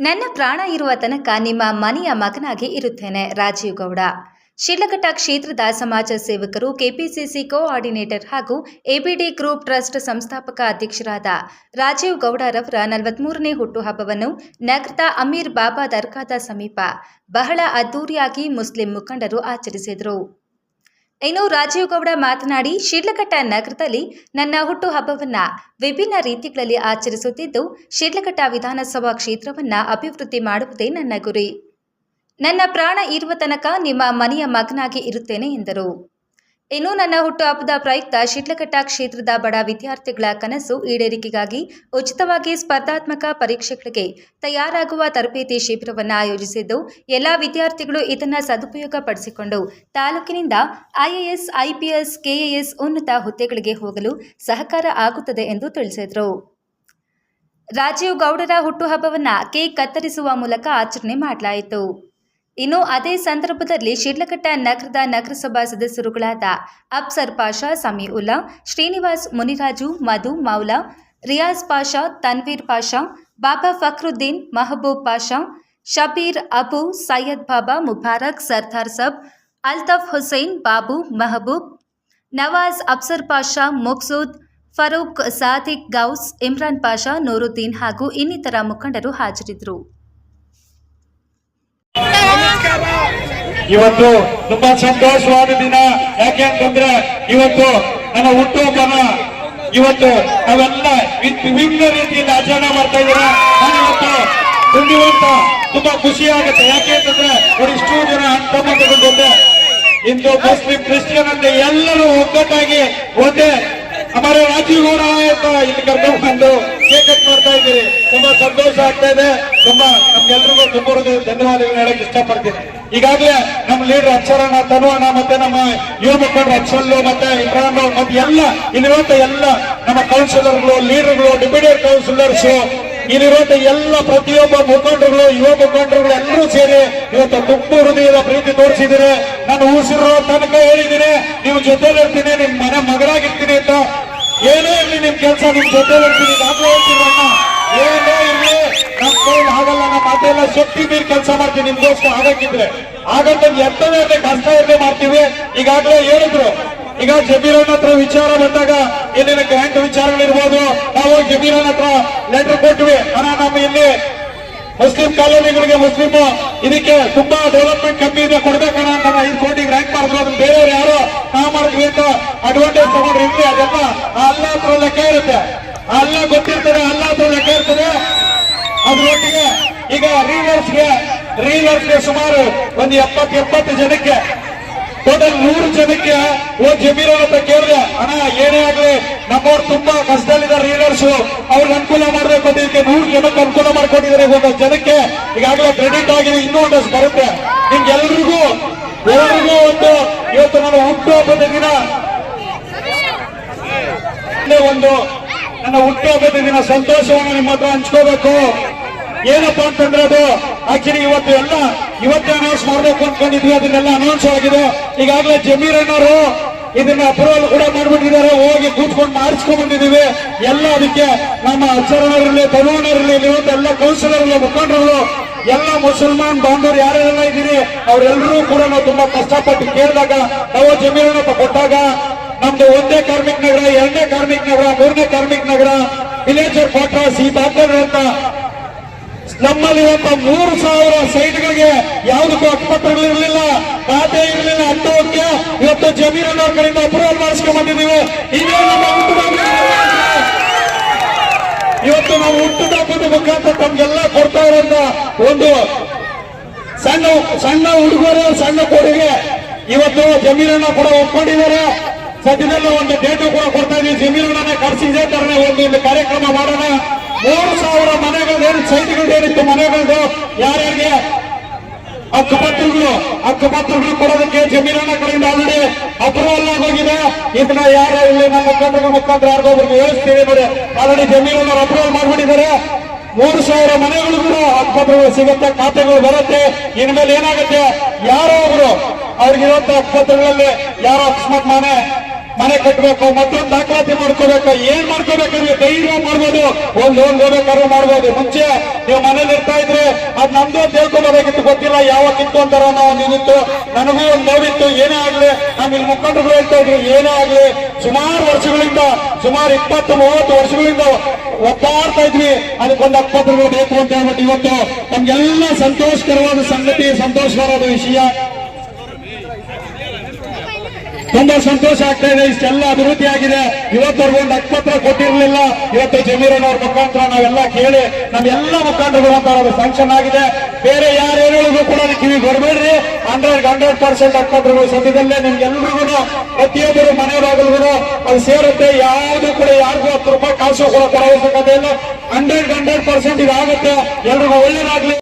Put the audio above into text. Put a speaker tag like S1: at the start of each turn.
S1: ನನ್ನ ಪ್ರಾಣ ಇರುವ ತನಕ ನಿಮ್ಮ ಮನೆಯ ಮಗನಾಗಿ ಇರುತ್ತೇನೆ, ರಾಜೀವ್ ಗೌಡ. ಶಿಡ್ಲಘಟ್ಟ ಕ್ಷೇತ್ರದ ಸಮಾಜ ಸೇವಕರು ಕೆಪಿಸಿಸಿ ಕೋಆರ್ಡಿನೇಟರ್ ಹಾಗೂ ಎಬಿಡಿ ಗ್ರೂಪ್ ಟ್ರಸ್ಟ್ ಸಂಸ್ಥಾಪಕ ಅಧ್ಯಕ್ಷರಾದ ರಾಜೀವ್ ಗೌಡರವರ ನಲವತ್ಮೂರನೇ ಹುಟ್ಟುಹಬ್ಬವನ್ನು ನಗರದ ಅಮೀರ್ ಬಾಬಾ ದರ್ಗಾದ ಸಮೀಪ ಬಹಳ ಅದ್ದೂರಿಯಾಗಿ ಮುಸ್ಲಿಂ ಮುಖಂಡರು ಆಚರಿಸಿದರು. ಇನ್ನು ರಾಜೀವ್ ಗೌಡ ಮಾತನಾಡಿ, ಶಿಡ್ಲಘಟ್ಟ ನಗರದಲ್ಲಿ ನನ್ನ ಹುಟ್ಟುಹಬ್ಬವನ್ನ ವಿಭಿನ್ನ ರೀತಿಗಳಲ್ಲಿ ಆಚರಿಸುತ್ತಿದ್ದು, ಶಿಡ್ಲಘಟ್ಟ ವಿಧಾನಸಭಾ ಕ್ಷೇತ್ರವನ್ನ ಅಭಿವೃದ್ಧಿ ಮಾಡುವುದೇ ನನ್ನ ಗುರಿ. ನನ್ನ ಪ್ರಾಣ ಇರುವ ತನಕ ನಿಮ್ಮ ಮನೆಯ ಮಗನಾಗಿ ಇರುತ್ತೇನೆ ಎಂದರು. ಇನ್ನು ನನ್ನ ಹುಟ್ಟುಹಬ್ಬದ ಪ್ರಯುಕ್ತ ಶಿಡ್ಲಘಟ್ಟ ಕ್ಷೇತ್ರದ ಬಡ ವಿದ್ಯಾರ್ಥಿಗಳ ಕನಸು ಈಡೇರಿಕೆಗಾಗಿ ಉಚಿತವಾಗಿ ಸ್ಪರ್ಧಾತ್ಮಕ ಪರೀಕ್ಷೆಗಳಿಗೆ ತಯಾರಾಗುವ ತರಬೇತಿ ಶಿಬಿರವನ್ನು ಆಯೋಜಿಸಿದ್ದು, ಎಲ್ಲ ವಿದ್ಯಾರ್ಥಿಗಳು ಇದನ್ನು ಸದುಪಯೋಗ ಪಡಿಸಿಕೊಂಡು ತಾಲೂಕಿನಿಂದ ಐಎಎಸ್, ಐಪಿಎಸ್, ಕೆಎಎಸ್ ಉನ್ನತ ಹುದ್ದೆಗಳಿಗೆ ಹೋಗಲು ಸಹಕಾರ ಆಗುತ್ತದೆ ಎಂದು ತಿಳಿಸಿದರು. ರಾಜೀವ್ ಗೌಡರ ಹುಟ್ಟುಹಬ್ಬವನ್ನು ಕೇಕ್ ಕತ್ತರಿಸುವ ಮೂಲಕ ಆಚರಣೆ ಮಾಡಲಾಯಿತು. ಇನ್ನು ಅದೇ ಸಂದರ್ಭದಲ್ಲಿ ಶಿಡ್ಲಘಟ್ಟ ನಗರದ ನಗರಸಭಾ ಸದಸ್ಯರುಗಳಾದ ಅಫ್ಸರ್ ಪಾಷಾ ಸಮೀಉಲ್ಲಾ ಶ್ರೀನಿವಾಸ್ ಮುನಿರಾಜು, ಮಧು ಮೌಲಾ, ರಿಯಾಜ್ ಪಾಷಾ, ತನ್ವೀರ್ ಪಾಷಾ, ಬಾಬಾ ಫಕ್ರುದ್ದೀನ್, ಮಹಬೂಬ್ ಪಾಷಾ, ಶಬೀರ್ ಅಬು, ಸೈಯದ್ ಬಾಬಾ ಮುಬಾರಕ್, ಸರ್ದಾರ್ ಸಬ್, ಅಲ್ತಫ್ ಹುಸೈನ್, ಬಾಬು ಮಹಬೂಬ್, ನವಾಜ್ ಅಫ್ಸರ್ ಪಾಷಾ, ಮುಕ್ಸೂದ್, ಫರೂಕ್ ಸಾದಿಕ್ ಗೌಸ್, ಇಮ್ರಾನ್ ಪಾಷಾ, ನೂರುದ್ದೀನ್ ಹಾಗೂ ಇನ್ನಿತರ ಮುಖಂಡರು ಹಾಜರಿದ್ದರು.
S2: ಇವತ್ತು ತುಂಬಾ ಸಂತೋಷವಾದ ದಿನ. ಯಾಕೆ ಅಂತಂದ್ರೆ ಇವತ್ತು ನನ್ನ ಹುಟ್ಟುಹಬ್ಬನ ಇವತ್ತು ನಾವೆಲ್ಲ ವಿಭಿನ್ನ ರೀತಿಯಿಂದ ಆಚರಣೆ ಮಾಡ್ತಾ ಇದ್ದೀರಾ? ನಾನು ಇವತ್ತು ಕುಂಡಿವಂತ ತುಂಬಾ ಖುಷಿ ಆಗುತ್ತೆ. ಯಾಕೆ ಅಂತಂದ್ರೆ ಇಷ್ಟು ಜನ ತಗೊಂಡು ಹಿಂದೂ ಮುಸ್ಲಿಂ, ಕ್ರಿಶ್ಚಿಯನ್ ಅಂತ ಎಲ್ಲರೂ ಒಗ್ಗಟ್ಟಾಗಿ ಒಂದೇ. ಅಮರ ರಾಜೀವ್ ಗೌಡ ಅಂತ ಇಲ್ಲಿ ಕರ್ಕೊಂಡು ಬಂದು ಕೇಕ್ ಮಾಡ್ತಾ ಇದ್ದೀರಿ. ತುಂಬಾ ಸಂತೋಷ ಆಗ್ತಾ ಇದೆ. ತುಂಬಾ ನಮ್ಗೆಲ್ರಿಗೂ ತುಂಬ ಧನ್ಯವಾದಗಳು ಹೇಳಕ್ ಇಷ್ಟಪಡ್ತೀನಿ. ಈಗಾಗಲೇ ನಮ್ಮ ಲೀಡರ್ ಅಕ್ಷರಣ ತನುವಣ ಮತ್ತೆ ನಮ್ಮ ಯುವ ಮುಖಂಡರು ಅಕ್ಷಲ್ಲು ಮತ್ತೆ ಇಮ್ರಾನ್ ಮತ್ತೆ ಎಲ್ಲ ಇಲ್ಲಿರುವಂತ ಎಲ್ಲ ನಮ್ಮ ಕೌನ್ಸಿಲರ್ಗಳು ಲೀಡರ್ಗಳು ಡಿಪ್ಯೂಟಿ ಕೌನ್ಸಿಲರ್ಸ್ ಇಲ್ಲಿರುವಂತ ಎಲ್ಲ ಪ್ರತಿಯೊಬ್ಬ ಮುಖಂಡರುಗಳು, ಯುವ ಮುಖಂಡರುಗಳು ಎಲ್ಲರೂ ಸೇರಿ ಇವತ್ತು ತುಂಬ ಹೃದಯದ ಪ್ರೀತಿ ತೋರಿಸಿದ್ದೀರಿ. ನಾನು ಉಸಿರೋ ತನಕ ಹೇಳಿದ್ದೀನಿ. ನೀವು ಜೊತೆಲಿರ್ತೀನಿ ನಿಮ್ ಮನೆ ಮಗನಾಗಿರ್ತೀನಿ ಅಂತ ಏನೇ ಇರಲಿ ನಿಮ್ ಕೆಲಸ, ನಿಮ್ ಜೊತೆ ಇರ್ತೀನಿ ನಾನು ಹೇಳ್ತೀನಿ ಅಣ್ಣ. ಏನೇ ಇರಲಿ, ನಮ್ ಕೈಲಿ ಆಗಲ್ಲ ನಮ್ಮ ಮಾತೆಲ್ಲ ಶಕ್ತಿ ಮೀರಿ ಕೆಲಸ ಮಾಡ್ತೀನಿ ನಿಮ್ಗೋಸ್ಕರ ಆಗಕ್ಕಿದ್ರೆ. ಹಾಗಂತ ಎತ್ತವೇ ಅದೇ ಕಷ್ಟ ಇರ್ಲಿ ಮಾಡ್ತೀವಿ. ಈಗಾಗಲೇ ಹೇಳಿದ್ರು. ಈಗ ಜಮೀರಣ್ಣ ಹತ್ರ ವಿಚಾರ ಬಂದಾಗ ಇಲ್ಲಿನ ಗ್ರ್ಯಾಂಟ್ ವಿಚಾರಗಳಿರ್ಬೋದು. ನಾವು ಜಮೀರಣ್ಣ ಹತ್ರ ಲೆಟರ್ ಕೊಟ್ವಿ. ಅಣ್ಣ, ನಮ್ಮ ಇಲ್ಲಿ ಮುಸ್ಲಿಂ ಕಾಲೋನಿಗಳಿಗೆ ಮುಸ್ಲಿಂ ಇದಕ್ಕೆ ತುಂಬಾ ಡೆವಲಪ್ಮೆಂಟ್ ಕಮ್ಮಿ ಇದೆ ಕೊಡ್ಬೇಕಣ ಅಂತ ಐದು ಕೋಟಿ ರ್ಯಾಂಕ್ ಮಾಡಿದ್ರು. ಅದನ್ನ ಬೇರೆಯವ್ರು ಯಾರು ನಾವು ಮಾಡಿದ್ವಿ ಅಂತ ಅಡ್ವಾಂಟೇಜ್ ತಗೊಂಡ್ರಿ ಅದೆಲ್ಲ ಅಲ್ಲ ಹತ್ರ ಲೆಕ್ಕ ಇರುತ್ತೆ. ಅಲ್ಲ ಗೊತ್ತಿರ್ತದೆ, ಅಲ್ಲ ಹತ್ರ ಲೆಕ್ಕ ಇರ್ತದೆ. ಅದ್ರೊಟ್ಟಿಗೆ ಈಗ ರೀಲರ್ಸ್ಗೆ ರೀಲರ್ಸ್ಗೆ ಸುಮಾರು ಒಂದು ಎಪ್ಪತ್ತು ಎಪ್ಪತ್ತು ಜನಕ್ಕೆ ಟೋಟಲ್ ನೂರು ಜನಕ್ಕೆ ಓ ಜಮೀರ್ ಅಂತ ಕೇಳಿದೆ. ಅಣ್ಣ, ಏನೇ ಆಗ್ಲಿ, ನಮ್ಮವ್ರು ತುಂಬಾ ಕಷ್ಟದಲ್ಲಿದ್ದಾರೆ ರೀಲರ್ಸ್ ಅವ್ರಿಗೆ ಅನುಕೂಲ ಮಾಡ್ಬೇಕು. ಅಂತ ಇದಕ್ಕೆ ನೂರು ಜನಕ್ಕೆ ಅನುಕೂಲ ಮಾಡ್ಕೊಟ್ಟಿದ್ದಾರೆ ಒಂದಷ್ಟು ಜನಕ್ಕೆ ಈಗಾಗಲೇ ಕ್ರೆಡಿಟ್ ಆಗಿದೆ, ಇನ್ನೂ ಒಂದಷ್ಟು ಬರುತ್ತೆ. ನಿಮ್ಗೆಲ್ರಿಗೂ ಎಲ್ಲರಿಗೂ ಒಂದು ಇವತ್ತು ನನ್ನ ಹುಟ್ಟುಹಬ್ಬದ ದಿನ. ಒಂದು ನನ್ನ ಹುಟ್ಟುಹಬ್ಬದ ದಿನ. ಸಂತೋಷವನ್ನು ನಿಮ್ಮ ಹತ್ರ ಹಂಚ್ಕೋಬೇಕು. ಏನಪ್ಪಾ ಅಂತಂದ್ರೆ ಅದು ಆಕ್ಚುಲಿ ಇವತ್ತು ಎಲ್ಲ, ಇವತ್ತೇ ಅನೌನ್ಸ್ ಮಾಡ್ಬೇಕು ಅನ್ಕೊಂಡಿದ್ವಿ ಅದನ್ನೆಲ್ಲ ಅನೌನ್ಸ್ ಆಗಿದೆ. ಈಗಾಗಲೇ ಜಮೀರ್ ಅಣ್ಣವರು ಇದನ್ನ ಅಪ್ರೂವಲ್ ಕೂಡ ಮಾಡ್ಬಿಟ್ಟಿದ್ದಾರೆ. ಹೋಗಿ ಕೂತ್ಕೊಂಡು ಮಾಡಿಸ್ಕೊಂಡ್ ಬಂದಿದೀವಿ ಎಲ್ಲ ಅದಕ್ಕೆ ನಮ್ಮ ಅಚ್ಚರವರಲ್ಲಿ ತರುಣರಲ್ಲಿ ಇವತ್ತು ಎಲ್ಲ ಕೌನ್ಸಿಲರ್ಗಳು, ಮುಖಂಡರುಗಳು, ಎಲ್ಲ ಮುಸಲ್ಮಾನ್ ಬಾಂಧವರು ಯಾರೆಲ್ಲ ಇದ್ದೀರಿ ಅವರೆಲ್ಲರೂ ಕೂಡ ನಾವು ತುಂಬಾ ಕಷ್ಟಪಟ್ಟು ಕೇಳಿದಾಗ, ನಾವು ಜಮೀನು ಕೊಟ್ಟಾಗ, ನಮ್ದು ಒಂದೇ ಕಾರ್ಮಿಕ ನಗರ, ಎರಡನೇ ಕಾರ್ಮಿಕ ನಗರ, ಮೂರನೇ ಕಾರ್ಮಿಕ ನಗರ ವಿಲೇಜರ್ ಕ್ವಾರ್ಟರ್ಸ್ ಈ ಅಂತ ನಮ್ಮಲ್ಲಿರುವಂತ ಮೂರು ಸಾವಿರ ಸೈಟ್ಗಳಿಗೆ ಯಾವುದಕ್ಕೂ ಅಕ್ಕಪತ್ರಗಳಿರಲಿಲ್ಲ ಖಾತೆ ಇವತ್ತು ಜಮೀರನ್ನವ್ರ ಕಡೆಯಿಂದ ಅಪ್ರೂವಲ್ ಮಾಡಿಸ್ಕೊಂಡ್ ಬಂದಿದ್ದೀವಿ ಇದೇ ನಮ್ಮ ಇವತ್ತು ನಾವು ಹುಟ್ಟುಹಬ್ಬದ ಮುಖಾಂತರ ತಮ್ಗೆಲ್ಲ ಕೊಡ್ತಾ ಇರೋಂತ ಒಂದು ಸಣ್ಣ ಸಣ್ಣ ಹುಡುಗರು ಸಣ್ಣ ಕೊಡುಗೆ. ಇವತ್ತು ಜಮೀನನ್ನ ಕೂಡ ಒಪ್ಕೊಂಡಿದ್ದಾರೆ. ಸದ್ಯದಲ್ಲೇ ಒಂದು ಡೇಟು ಕೂಡ ಕೊಡ್ತಾ ಇದೀವಿ ಜಮೀರನ್ನ ಕರೆಸಿ ಇದೇ ತರನೇ ಒಂದು ಕಾರ್ಯಕ್ರಮ ಮಾಡೋಣ. ಮೂರು ಸಾವಿರ ಮನೆಗಳು ಏನು ಸೈಟ್ಗಳು ಏನಿತ್ತು ಮನೆಗಳದ್ದು ಯಾರ್ಯಾರಿಗೆ? ಹಕ್ಕುಪತ್ರಗಳು ಹಕ್ಕುಪತ್ರಗಳು ಕೊಡೋದಕ್ಕೆ ಜಮೀನನ್ನ ಕಡೆಯಿಂದ ಆಲ್ರೆಡಿ ಅಪ್ರೂವಲ್ ಆಗೋಗಿದೆ. ಇದನ್ನ ಯಾರು ಇಲ್ಲಿ ನಮ್ಮ ಮುಖಂಡರ ಮುಖಾಂತರ ಯಾರಿಗೊಬ್ಬರಿಗೆ ವ್ಯವಸ್ಥೆ ನೋಡಿ. ಆಲ್ರೆಡಿ ಜಮೀನನ್ನ ಅಪ್ರೂವಲ್ ಮಾಡ್ಬಿಟ್ಟಿದ್ದಾರೆ. ಮೂರು ಸಾವಿರ ಮನೆಗಳಿಗೂ ಹಕ್ಕುಪತ್ರಗಳು ಸಿಗುತ್ತೆ, ಖಾತೆಗಳು ಬರುತ್ತೆ. ಇನ್ಮೇಲೆ ಏನಾಗುತ್ತೆ? ಯಾರೋ ಒಬ್ರು ಅವ್ರಿಗಿರುವಂತ ಹಕ್ಕುಪತ್ರಗಳಲ್ಲಿ ಯಾರೋ ಅಕಸ್ಮಾತ್ ಮನೆ ಮನೆ ಕಟ್ಟಬೇಕು ಮತ್ತೊಂದು ದಾಖಲಾತಿ ಮಾಡ್ಕೋಬೇಕು, ಏನ್ ಮಾಡ್ಕೋಬೇಕಂದ್ರೆ ಧೈರ್ಯ ಮಾಡ್ಬೋದು. ಒಂದ್ ಲೋನ್ ಹೋಗ್ಬೇಕಾದ್ರೂ ಮಾಡ್ಬೋದು. ಮುಂಚೆ ನೀವು ಮನೇಲಿ ಇರ್ತಾ ಇದ್ರೆ ಅದ್ ನಮ್ದು ಯಾವಾಗ ಕಿತ್ತು ಅಂತಾರ ಅನ್ನೋ ನಿಂತು, ನನಗೂ ಒಂದು ನೋವಿತ್ತು ಏನೇ ಆಗ್ಲಿ? ನಾನು ಇಲ್ಲಿ ಮುಖಂಡರು ಹೇಳ್ತಾ ಇದ್ರು, ಏನೇ ಆಗ್ಲಿ? ಸುಮಾರು ವರ್ಷಗಳಿಂದ, ಸುಮಾರು ಇಪ್ಪತ್ತು, ಮೂವತ್ತು ವರ್ಷಗಳಿಂದ ಒತ್ತಾಡ್ತಾ ಇದ್ವಿ. ಅದಕ್ಕೊಂದು ಅಕ್ಕಪತ್ರಗಳು ಬೇಕು ಅಂತ ಹೇಳ್ಬಿಟ್ಟು ಇವತ್ತು ನಮ್ಗೆಲ್ಲ ಸಂತೋಷಕರವಾದ ಸಂಗತಿ, ಸಂತೋಷಕರವಾದ ವಿಷಯ. ತುಂಬಾ ಸಂತೋಷ ಆಗ್ತಾ ಇದೆ, ಇಷ್ಟೆಲ್ಲ ಅಭಿವೃದ್ಧಿ ಆಗಿದೆ. ಇವತ್ತವರೆಗೂ ಒಂದು ಅಕ್ಕಪತ್ರ ಕೊಟ್ಟಿರಲಿಲ್ಲ. ಇವತ್ತು ಜಮೀರನವ್ರ ಮುಖಾಂತರ ನಾವೆಲ್ಲ ಕೇಳಿ ನಮ್ಮೆಲ್ಲ ಮುಖಂಡರುಗಳು ಅಂತ ಸ್ಯಾಂಕ್ಷನ್ ಆಗಿದೆ. ಬೇರೆ ಯಾರು ಹೇಳಿದ್ರು ಕೂಡ ಅದಕ್ಕೆ ಕಿವಿ ಬರಬೇಡ್ರಿ ಹಂಡ್ರೆಡ್ ಹಂಡ್ರೆಡ್ ಪರ್ಸೆಂಟ್ ಹಕ್ಕತ್ರಗಳು ಸದ್ಯದಲ್ಲೇ ನಿಮ್ಗೆಲ್ರಿಗೂ ಪ್ರತಿಯೊಬ್ಬರು ಮನೆ ಬಾಗಿಲುಗಳು ಅದು ಸೇರುತ್ತೆ. ಯಾವುದು ಕೂಡ ಯಾರಿಗೂ ಹತ್ತು ರೂಪಾಯಿ ಕಾಸು ಕೂಡ ಕೊಡೋ ಅವಶ್ಯಕತೆ ಇಲ್ಲ. ಹಂಡ್ರೆಡ್ ಹಂಡ್ರೆಡ್ ಪರ್ಸೆಂಟ್ ಇದಾಗುತ್ತೆ. ಎಲ್ರಿಗೂ ಒಳ್ಳೇದಾಗ್ಲಿ.